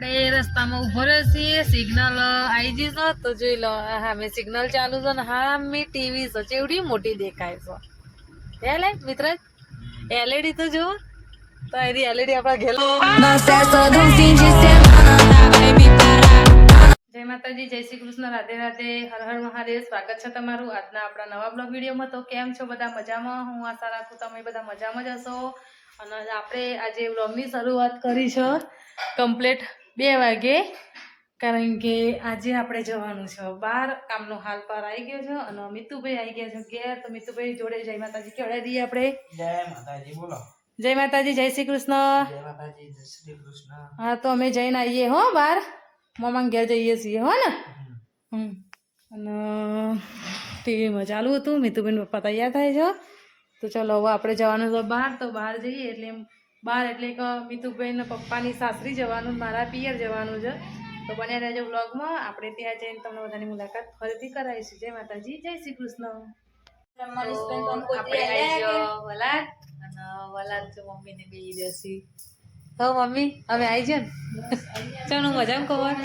આપણે રસ્તામાં ઊભો રહ્યો છીએ સિગ્નલ આવી જશે તો જોઈ લો, હા, મેં સિગ્નલ ચાલુ છે ને, હા, મેં ટીવી છે. ચેવડી મોટી દેખાય છે. હે, લે મિત્ર એલઈડી તો જુઓ. તો એની એલઈડી આપણા ઘેલો જય માતાજી, જય શ્રી કૃષ્ણ. રાધે રાધે. હર હર મહાદેવ. સ્વાગત છે તમારું આજના આપણા નવા બ્લોગ વિડીયોમાં. તો કેમ છો બધા મજામાં? હું આશા રાખું તમે બધા મજામાં જ હશો. અને આપણે આજે બ્લોગની શરૂઆત કરી છે. કમ્પ્લીટ બે વાગે કારણ કે આજે આપણે જવાનું છે. બાર કામનો હાલ પાર આવી ગયો છે અને મિતુભાઈ આવી ગયા છે ઘેર. તો મિતુભાઈ જોડે જય માતાજી કેવડાવી દઈએ આપણે? જય માતાજી બોલો. જય માતાજી જય શ્રી કૃષ્ણ. જય માતાજી જય શ્રી કૃષ્ણ. હા તો અમે જઈને આવીએ હો બાર. મમ્મા ઘેર જઈએ છીએ હો ને. અને ટીવીમાં ચાલુ હતું. મિતુબેન પપ્પા તૈયાર થાય છે. તો ચલો હવે આપણે જવાનું તો બહાર તો બહાર જઈએ એટલે એમ બહાર એટલે કે મિતુબેન પપ્પાની સાસરી જવાનું મારા પિયર જવાનું છે. તો બન્યા રહેજો વ્લોગમાં. આપણે ત્યાં જઈને તમને બધાની મુલાકાત ફરીથી કરાવીશું. જય માતાજી. જય શ્રી કૃષ્ણ. વલાદ. અને વલાદ જો મમ્મીને જશી હો મમ્મી હવે આવી જાય ને ચાલો મજામાં ખબર?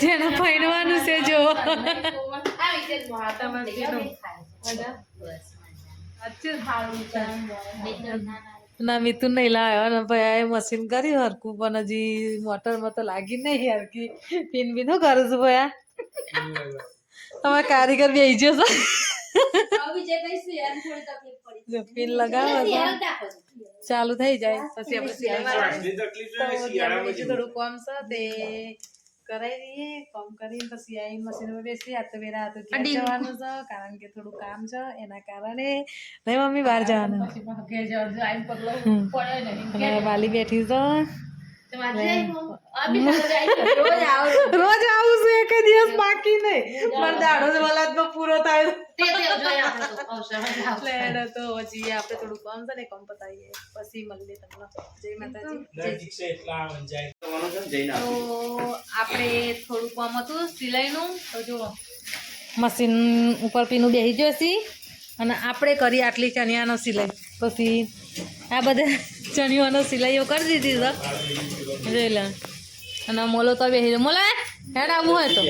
જેને ફાઈનવાનું છે જો ના મિથુન નહીં લાવ્યો. ને ભાઈ મશીન કર્યું હરકું પણ હજી મોટરમાં તો લાગી નહીં હરકી પિન બી શું કરું છું ભાઈ તમે કારીગર બેસી જશો છો. પિન લગાવો ચાલુ થઈ જાય. પછી આપણે થોડું કામ છે તે કરાઈ દઈએ કામ કરીને પછી આવીને મશીનમાં બેસી આ તો વેરા હાથ ઘેર જવાનું છે કારણ કે થોડું કામ છે એના કારણે નહીં મમ્મી બહાર જવાનું. હમ. અને વાલી બેઠી છે. રોજ આવું છું. એક દિવસ બાકી નહીં. પણ દાડો વલાદમાં પૂરો થાય. એટલે તો હજી આપણે થોડું કામ છે ને કામ પતાવીએ પછી મળીએ તમને. જય માતાજી. તો આપણે થોડું કામ હતું સિલાઈનું. તો જુઓ મશીન ઉપર પીનું બેસી જશે. અને આપણે કરી આટલી ચણિયાનો સિલાઈ. પછી આ બધા ચણિયાનો સિલાઈઓ કરી દીધી તો જોઈ લે. અને મોલો તો બેસી મોલા હેડ આવું હોય તો.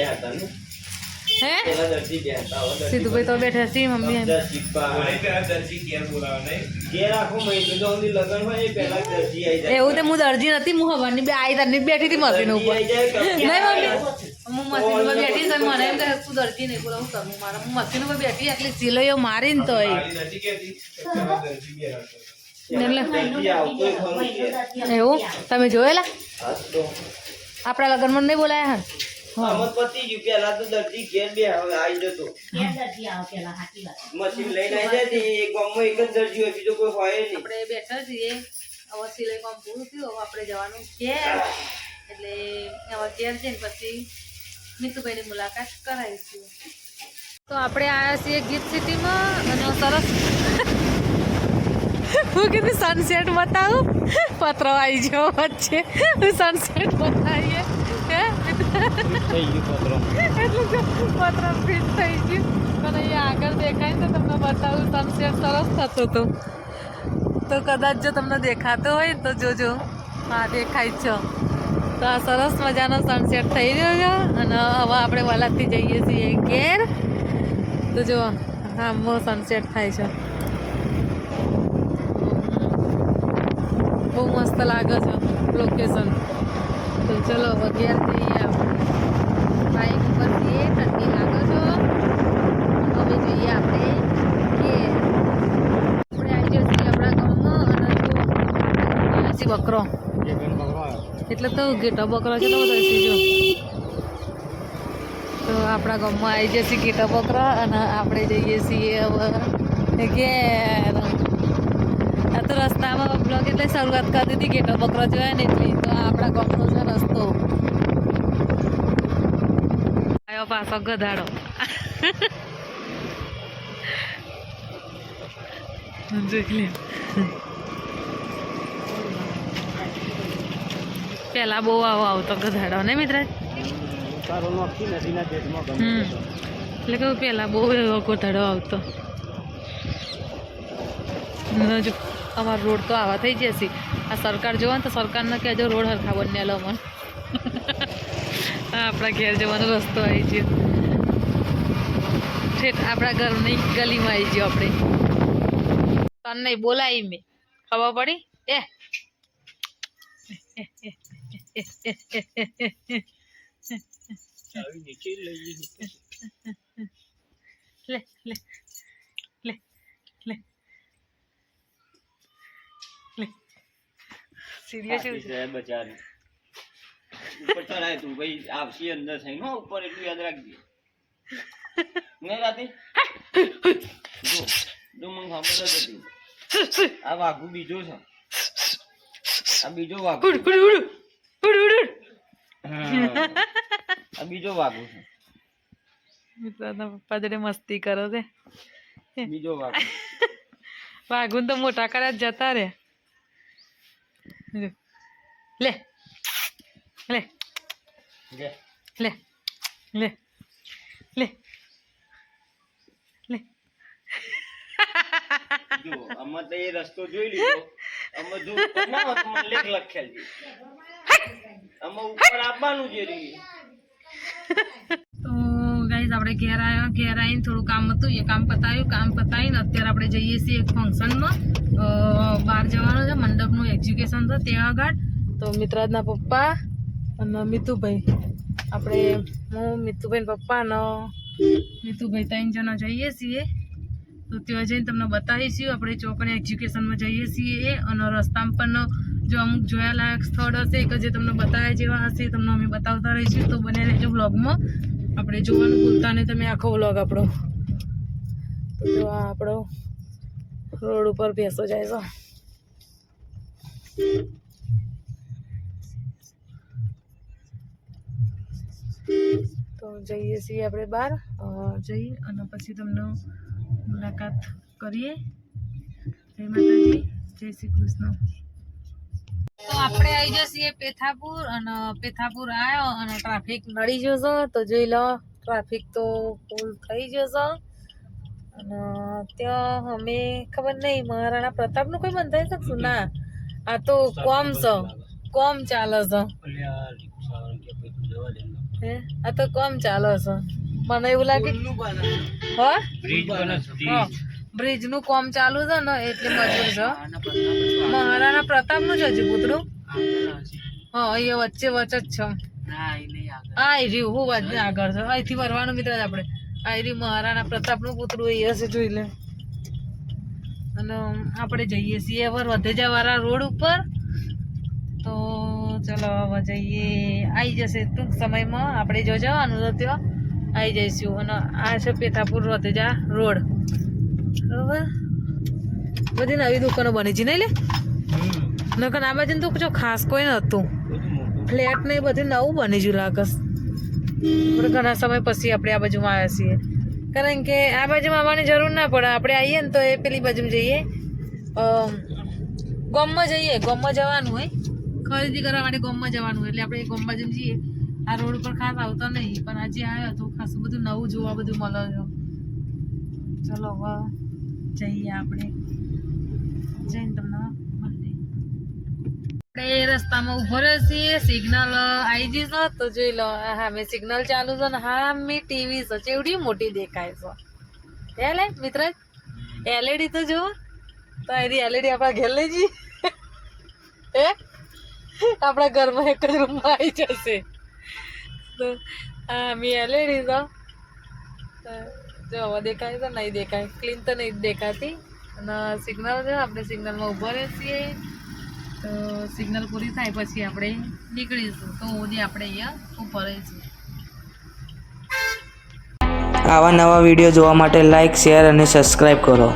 હે? સીધુભાઈ તો બેઠા છે મમ્મી એમ. એવું તે હું દરજી નથી હું હવાની બે આઈ તારની બેઠી હતી મશીન ઉપર. નહીં મમ્મી. હું મશીન ઉપર બેઠી તો મને એમ કહે તું દરજી નહીં બોલો હું કરું મારા હું મશીન ઉપર બેઠી એટલે સિલાઈઓ મારીને તો એવું? તમે જોયેલા? આપણા લગ્નમાં નહીં બોલાયા હા પેલા તો દર્દી ઘેર બે હવે આવી જતો મશીન લઈને આવી જાય એક ગામમાં એક જ દરજી હોય બીજો કોઈ હોય નહીં. આપણે બેઠા છીએ. હવે સિલાઈ કામ પૂરું થયું હવે આપણે જવાનું ઘેર એટલે હવે ઘેર જઈને પછી મિતુભાઈની મુલાકાત કરાવીશું. તો આપણે આવ્યા છીએ ગીત સિટીમાં અને સરસ હું કીધું સનસેટ બતાવું? પત્રો આવી ગયો વચ્ચે. સનસેટ બતાવીએ. હે? પત્રો ફિટ થઈ ગયું. પણ અહીંયા આગળ દેખાય તો તમને બતાવું સનસેટ સરસ થતો હતો. તો કદાચ જો તમને દેખાતો હોય તો જોજો. હા, દેખાય છે. તો આ સરસ મજાનો સનસેટ થઈ રહ્યો છે અને હવે આપણે વલાદથી જઈએ છીએ ઘેર. તો જો આમો સનસેટ થાય છે. બહુ મસ્ત લાગે છે લોકેશન તો ચલો હવે ઘેર જઈએ આપણે બાઈક ઉપર છીએ ઠંડી લાગે છે. હવે જોઈએ આપણે કે આપણે આવી જઈએ છીએ આપણા ગામમાં અને જો બકરો. એટલે તો ઘેટો બકરો છે તો જો. તો આપણા ગામમાં આવી જશે ઘેટો બકરો અને આપણે જઈએ છીએ હવે. ઘેર આ તો રસ્તામાં બ્લોગ એટલે શરૂઆત કરી દીધી ગેટો બકરો જોયા ને એટલી. તો આપણા ગામનો છે રસ્તો. આવ્યો પાછો ગધાડો. પેલા બહુ આવો આવતો ગધાડો ને મિત્ર? એટલે કહું પેલા બહુ એવો ગોધાડો આવતો. જો અમારો રોડ તો આવા થઈ જશે. આ સરકાર જોવા ને તો સરકારને કહેજો રોડ હરખા બંને લો મન આપણા ઘેર જવાનો રસ્તો આવી ગયો. ઠેઠ આપણા ઘરની ગલીમાં આવી ગયો આપણે. તને બોલાવી મેં. ખબર પડી? એ. લે લે લે લે સિરિયસ બચારી ઉપર ચડાય તું ભાઈ આવશી અંદર ઉપર એટલું યાદ રાખજે. નહીં રાતે? જો જો જ હતી. આ વાઘુ બીજો છે. આ બીજો વાઘુ ઉડ ઉડ ઉડ ઉડ ઉડ ઉડ. આ બીજો વાઘુ છે. મિત્રના પપ્પા જોડે મસ્તી કરો છે બીજો વાઘુ. વાઘુન તો મોટા કર્યા જ જતા રે. લે. લે. લે. લે. લે. લે. લે. જો આમાં તો એ રસ્તો જોઈ લીધો. આમાં જો ના હોત મને લેખ લખેલ આમાં ઉપર આપવાનું છે રે. આપણે ઘેર આવ્યા, ઘેર આવીને થોડું કામ હતું, એ કામ પતાવ્યું કામ પતાવીને અત્યારે આપણે જઈએ છીએ એક ફંક્શનમાં. બહાર જવાનું છે, મંડપનું એક્ઝિક્યુશન છે, ત્યાં આગળ. તો મિત્રાજના પપ્પા અને મિતુભાઈ. આપણે હું મિતુભાઈ પપ્પા અને મિતુભાઈ ત્રણ જણા જઈએ છીએ. તો ત્યાં જઈને તમને બતાવીશું આપણે ચોકડી એજ્યુકેશનમાં જઈએ છીએ અને રસ્તામાં પણ જો અમુક જોયાલાયક સ્થળ હશે કે જે તમને બતાવ્યા જેવા હશે તમને અમે બતાવતા રહીશું. તો બને રહેજો બ્લોગમાં આપણે જોવાનું ભૂલતા ને તમે આખો વ્લોગ આપણો. તો જો આ આપણો રોડ ઉપર બેસો જાય છે. તો જઈએ છીએ આપણે બહાર. જઈ અને પછી તમને મુલાકાત કરીએ. જય માતાજી, જય શ્રી કૃષ્ણ. તો આપણે આવી જઈએ પેથાપુર અને પેથાપુર આવ્યો અને ટ્રાફિક નડી જશો તો જોઈ લો ટ્રાફિક તો ફૂલ થઈ જશે અને ત્યાં અમે ખબર નહીં મહારાણા પ્રતાપનું કોઈ બંધાઈ શકશું? ના. આ તો કોમ છે. કોમ ચાલે છે. આ તો કોમ ચાલે છે. મને એવું લાગે હા. હા બ્રિજનું કામ ચાલુ છે ને એટલે મજૂર છે. મહારાણા પ્રતાપનું જ હજુ પૂતળું? હા અહીંયા વચ્ચે વચ્ચે જ છે. આ રહ્યું હું વાત આગળ છે. અહીંથી વરવાનું મિત્ર આપણે. આ રહ્યું મહારાણા પ્રતાપનું પુતળું એ હશે જોઈ લે. અને આપણે જઈએ છીએ વર વધેજા વાળા રોડ ઉપર. તો ચલો હવે જઈએ. આવી જશે ટૂંક સમયમાં. આપણે જો જવાનું તો ત્યાં આવી જઈશું. અને આ છે પેથાપુર વધેજા રોડ. બધી નવી દુકાનો બની છે નહીં લે? નકર આ બાજુ તો જો ખાસ કોઈ નહોતું. ફ્લેટ ને બધું નવું બની ગયું લાગસ. ઘણા સમય પછી આપણે આ બાજુમાં આવ્યા છીએ. કારણ કે આ બાજુમાં આવવાની જરૂર ના પડે. આપણે આવીએ ને તો એ પેલી બાજુમાં જઈએ. ગોમમાં જઈએ. ગોમમાં જવાનું હોય. ખરીદી કરવા માટે ગોમમાં જવાનું હોય. એટલે આપણે એ ગામ બાજુ જઈએ. આ રોડ ઉપર ખાસ આવતો નહીં. પણ આજે આવ્યો તો ખાસું બધું નવું જોવા બધું મળે ચલો હવે જઈએ આપણે. જઈને તમને આપણે રસ્તામાં ઊભો છીએ. સિગ્નલ આવી જશે તો જોઈ લો હા, મેં સિગ્નલ ચાલુ છે ને, હા, મેં ટીવી છે. ચેવડી મોટી દેખાય છે. હે લે, મિત્ર, એલઈડી તો જુઓ. તો એની એલઈડી આપણા ઘેર લઈ જઈએ. હે? આપણા ઘરમાં એક જ રૂમમાં આવી જશે. તો, હા, મેં એલઈડી તો જો, હવે દેખાય તો નહીં દેખાય. ક્લીન તો નહીં દેખાતી. અને સિગ્નલ છે, આપણે સિગ્નલમાં ઊભા રહીએ છીએ. તો સિગ્નલ પૂરી થાય પછી આપણે નીકળીશું. તો સુધી આપણે અહીંયા ઊભા રહીશું. આવા નવા વીડિયો જોવા માટે લાઇક શેર અને સબસ્ક્રાઈબ કરો.